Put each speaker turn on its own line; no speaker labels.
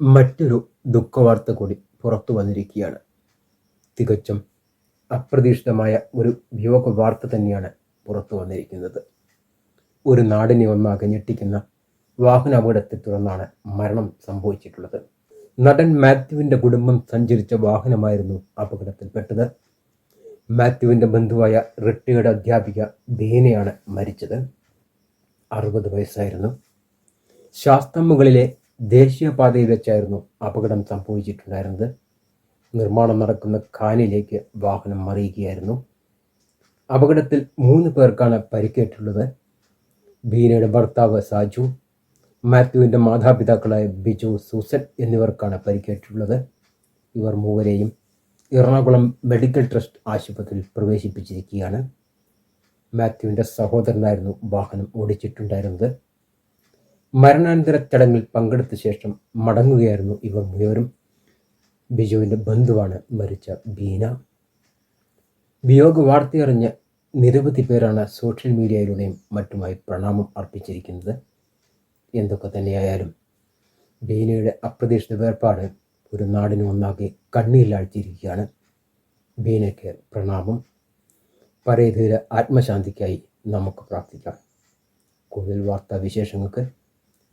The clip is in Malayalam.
മറ്റൊരു ദുഃഖവാർത്ത കൂടി പുറത്തു വന്നിരിക്കുകയാണ്. തികച്ചും അപ്രതീക്ഷിതമായ ഒരു വിയോഗ വാർത്ത തന്നെയാണ് പുറത്തു വന്നിരിക്കുന്നത്. ഒരു നാടിനെ ഒന്നാകെ ഞെട്ടിക്കുന്ന വാഹനാപകടത്തെ തുടർന്നാണ് മരണം സംഭവിച്ചിട്ടുള്ളത്. നടൻ മാത്യുവിന്റെ കുടുംബം സഞ്ചരിച്ച വാഹനമായിരുന്നു അപകടത്തിൽപ്പെട്ടത്. മാത്യുവിന്റെ ബന്ധുവായ റിട്ടയേർഡ് അധ്യാപിക ബീനയാണ് മരിച്ചത്. അറുപത് വയസ്സായിരുന്നു. ശാസ്തമുകളിലെ ദേശീയപാതയിൽ വെച്ചായിരുന്നു അപകടം സംഭവിച്ചിട്ടുണ്ടായിരുന്നത്. നിർമ്മാണം നടക്കുന്ന ഖാനിലേക്ക് വാഹനം മറിയുകയായിരുന്നു. അപകടത്തിൽ മൂന്ന് പേർക്കാണ് പരിക്കേറ്റുള്ളത്. ബീനയുടെ ഭർത്താവ് സാജു മാത്യുവിന്റെ മാതാപിതാക്കളായ ബിജു സൂസൻ എന്നിവർക്കാണ് പരിക്കേറ്റുള്ളത്. ഇവർ മൂവരെയും എറണാകുളം മെഡിക്കൽ ട്രസ്റ്റ് ആശുപത്രിയിൽ പ്രവേശിപ്പിച്ചിരിക്കുകയാണ്. മാത്യുവിന്റെ സഹോദരനായിരുന്നു വാഹനം ഓടിച്ചിട്ടുണ്ടായിരുന്നത്. മരണാനന്തര ചടങ്ങിൽ പങ്കെടുത്ത ശേഷം മടങ്ങുകയായിരുന്നു ഇവർ മുഴുവനും ബിജുവിന്റെ ബന്ധുവാണ് മരിച്ച ബീന. വിയോഗ വാർത്തയറിഞ്ഞ് നിരവധി പേരാണ് സോഷ്യൽ മീഡിയയിലൂടെയും മറ്റുമായി പ്രണാമം അർപ്പിച്ചിരിക്കുന്നത്. എന്തൊക്കെ തന്നെയായാലും ബീനയുടെ അപ്രതീക്ഷിത വേർപാട് ഒരു നാടിന് ഒന്നാകെ കണ്ണീരിലാഴ്ത്തിയിരിക്കുകയാണ്. ബീനയ്ക്ക് പ്രണാമം. പരേതയുടെ ആത്മശാന്തിക്കായി നമുക്ക് പ്രാർത്ഥിക്കാം. കൂടുതൽ വാർത്താ വിശേഷങ്ങൾക്ക്